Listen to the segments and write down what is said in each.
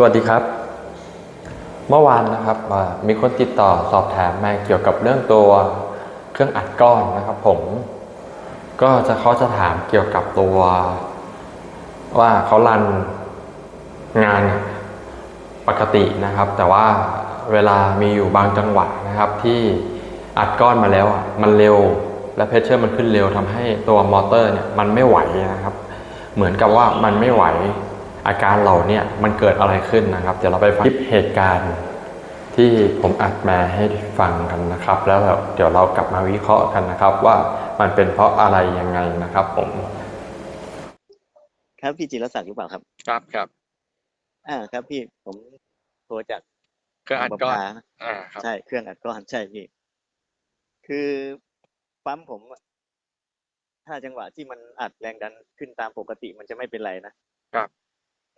สวัสดีครับ เมื่อวานนะครับมีคนติดต่อสอบถามมาเกี่ยวกับเรื่องตัวเครื่องอัดก้อนนะครับ ผม ก็จะเขาจะถามเกี่ยวกับตัว ว่าเขารันงานปกตินะครับ แต่ว่าเวลามีอยู่บางจังหวะนะครับ ที่อัดก้อนมาแล้วอะมันเร็ว และเพชเชอร์มันขึ้นเร็วทำให้ตัวมอเตอร์เนี่ยมันไม่ไหวนะครับ เหมือนกับว่ามันไม่ไหว อาการเหล่าเนี้มันเกิดอะไรขึ้นนะครับ เดี๋ยวเราไปฟังคลิปเหตุการณ์ที่ผมอัดมาให้ฟังกันนะครับ แล้วเดี๋ยวเรากลับมาวิเคราะห์กันนะครับ ว่ามันเป็นเพราะอะไรยังไงนะครับ ผม ครับพี่จิรศักดิ์หรือเปล่าครับ ครับครับ อ่าครับพี่ผมโทรจากเครื่องอัดก้อนบางประภานะอ่าครับใช่เครื่องอัดก้อนใช่พี่คือปั๊มผมอะถ้าจังหวะที่มันอัดแรงดันขึ้นตามปกติมันจะไม่เป็นไรนะครับ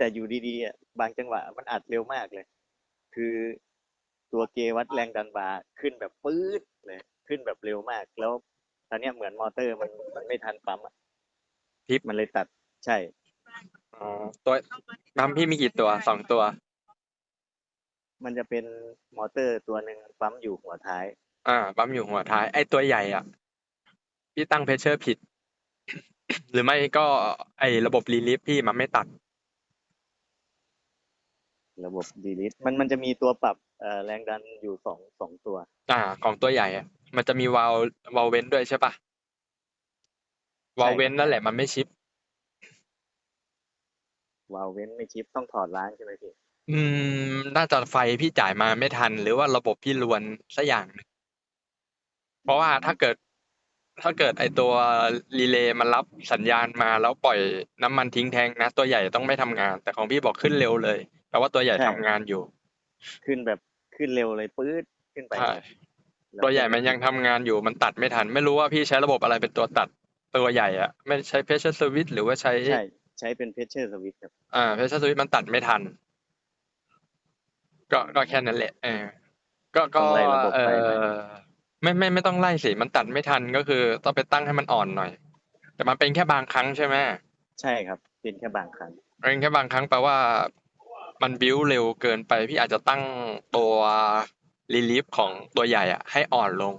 แต่อยู่ดีๆอะบางจังหวะมันอัดเร็วมากเลย คือตัวเกวัดแรงดันบาร์ขึ้นแบบปื๊ดเลย ขึ้นแบบเร็วมาก แล้วตอนเนี้ยเหมือนมอเตอร์มันมันไม่ทันปั๊มอะทิปมันเลยตัดใช่อ๋อตัวปั๊มพี่มีกี่ตัวสองตัว มันจะเป็นมอเตอร์ตัวหนึ่งปั๊มอยู่หัวท้าย อ่าปั๊มอยู่หัวท้าย ไอตัวใหญ่อะพี่ตั้งเพชเชอร์ผิด หรือไม่ก็ไอระบบรีลิฟพี่มันไม่ตัด ระบบดีลิทมันมันจะมีตัวปรับเอ่อแรงดันอยู่สองสองตัว อ่า ของตัวใหญ่อะมันจะมีวาล์ววาล์วเว้นด้วยใช่ปะวาล์วเว้นนั่นแหละมันไม่ชิปวาล์วเว้นไม่ชิปต้องถอดล้างใช่ไหมพี่ อืม น่าจะไฟพี่จ่ายมาไม่ทัน หรือว่าระบบพี่รวนสักอย่างหนึ่งเพราะว่าถ้าเกิด ถ้าเกิดไอตัวรีเลย์มันรับสัญญาณมาแล้วปล่อยน้ำมันทิ้งแทงนะ ตัวใหญ่ต้องไม่ทำงาน แต่ของพี่บอกขึ้นเร็วเลย แปลว่าตัวใหญ่ใช่ ทำงานอยู่ขึ้นแบบขึ้นเร็วเลยปื๊ดขึ้นไปใช่แล้วตัวใหญ่มันยังทำงานอยู่มันตัดไม่ทัน ไม่รู้ว่าพี่ใช้ระบบอะไรเป็นตัวตัดตัวใหญ่อะไม่ใช้ pressure switch หรือว่าใช้ใช่ ใช้เป็นเพชเชอร์สวิตครับอ่า pressure switch มันตัดไม่ทัน ก็ก็แค่นั้นแหละเออก็ก็ต้องไล่ระบบเอไปไหม อไม่ไม่ไม่ต้องไล่สิมันตัดไม่ทันก็คือต้องไปตั้งให้มันอ่อนหน่อย แต่มันเป็นแค่บางครั้งใช่ไหม ใช่ครับ เป็นแค่บางครั้งเป็นแค่บางครั้งแปลว่า มันบิ้วเร็วเกินไป พี่อาจจะตั้งตัวรีลีฟของตัวใหญ่อะให้อ่อนลง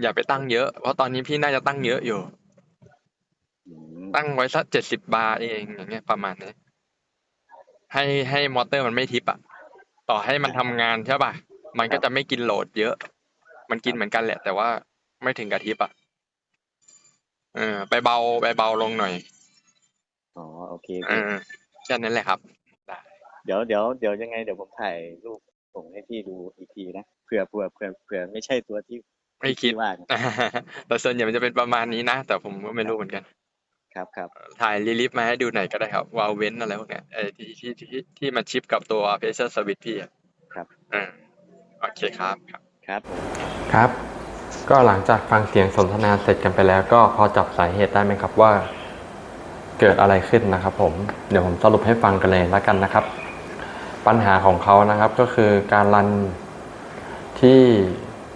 อย่าไปตั้งเยอะ เพราะตอนนี้พี่น่าจะตั้งเยอะอยู่อืมตั้งไว้สักเจ็ดสิบบาร์เองอย่างเงี้ยประมาณนี้ให้ให้มอเตอร์มันไม่ทิปอะต่อให้มันทำงานใช่ป่ะ มันก็จะไม่กินโหลดเยอะ มันกินเหมือนกันแหละ แต่ว่าไม่ถึงกับทิปอะเออไปเบาไปเบาลงหน่อยอ๋อโอเคเอพี่อ แค่นั้นแหละครับ เดี๋ยวเดี๋ยวเดี๋ยวยังไงเดี๋ยวผมถ่ายรูปส่งให้พี่ดูอีกทีนะเผื่อเผื่อเผื่อเผื่อไม่ใช่ตัวที่ไม่คิดที่ว่านะแต่ส่วนใหญ่มันจะเป็นประมาณนี้นะ แต่ผมก็ไม่รู้เหมือนกัน ครับครับถ่ายรีลิฟมาให้ดูหน่อยก็ได้ครับวาลเว้นอะไรพวกเนี้ยไอ้ที่ที่ที่ที่มันชิปกับตัวเพชเชอร์สวิตพี่อะครับอ่าโอเคครับครับครับผมครับ ก็หลังจากฟังเสียงสนทนาเสร็จกันไปแล้วก็พอจับสาเหตุได้ไหมครับว่า เกิดอะไรขึ้นนะครับผมเดี๋ยวผมสรุปให้ฟังกันเลยแล้วกันนะครับ ปัญหาของเขานะครับก็คือการรันที่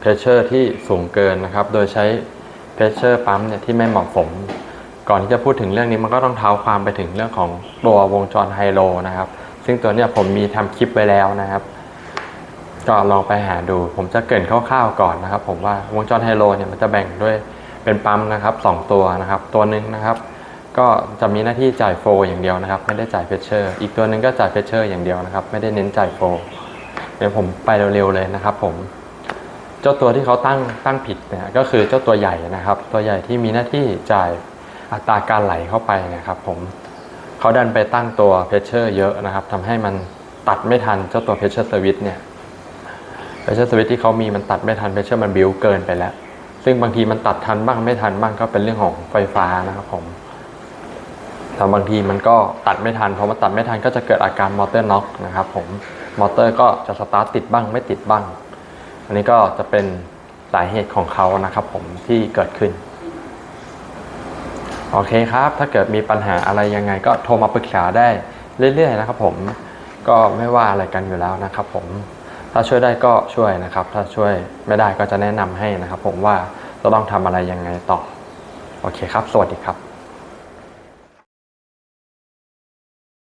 เพชเชอร์ที่สูงเกินนะครับ โดยใช้เพชเชอร์ปั๊มเนี่ยที่ไม่เหมาะสม ก่อนที่จะพูดถึงเรื่องนี้มันก็ต้องเท้าความไปถึงเรื่องของตัววงจรไฮโลนะครับ ซึ่งตัวเนี้ยผมมีทำคลิปไว้แล้วนะครับ ก็ลองไปหาดู ผมจะเกินคร่าวๆก่อนนะครับ ผมว่าวงจรไฮโลเนี่ยมันจะแบ่งด้วยเป็นปั๊มนะครับสองตัวนะครับ ตัวหนึ่งนะครับ ก็จะมีหน้าที่จ่ายโฟอย่างเดียวนะครับ ไม่ได้จ่ายเพชเชอร์อีกตัวหนึ่งก็จ่ายเพชเชอร์อย่างเดียวนะครับ ไม่ได้เน้นจ่ายโฟเดี๋ยวผมไปเร็วๆเลยนะครับ ผม เจ้าตัวที่เขาตั้งตั้งผิดเนี่ยก็คือเจ้าตัวใหญ่นะครับ ตัวใหญ่ที่มีหน้าที่จ่ายอัตราการไหลเข้าไปนะครับ ผมเขาดันไปตั้งตัวเพชเชอร์เยอะนะครับทำให้มันตัดไม่ทันเจ้าตัวเพชเชอร์สวิตเนี่ยเพชเชอร์สวิตที่เขามีมันตัดไม่ทันเพชเชอร์มันบิวเกินไปแล้ว ซึ่งบางทีมันตัดทันบ้างไม่ทันบ้างก็เป็นเรื่องของไฟฟ้านะครับผม แต่บางทีมันก็ตัดไม่ทันพอมันตัดไม่ทันก็จะเกิดอาการมอเตอร์น็อกนะครับผมมอเตอร์ก็จะสตาร์ทติดบ้างไม่ติดบ้าง อันนี้ก็จะเป็นสาเหตุของเขานะครับผมที่เกิดขึ้น โอเคครับ ถ้าเกิดมีปัญหาอะไรยังไงก็โทรมาปรึกษาได้เรื่อยๆนะครับผมก็ไม่ว่าอะไรกันอยู่แล้วนะครับผมถ้าช่วยได้ก็ช่วยนะครับ ถ้าช่วยไม่ได้ก็จะแนะนำให้นะครับ ผมว่าจะต้องทำอะไรยังไงต่อ โอเคครับ สวัสดีครับ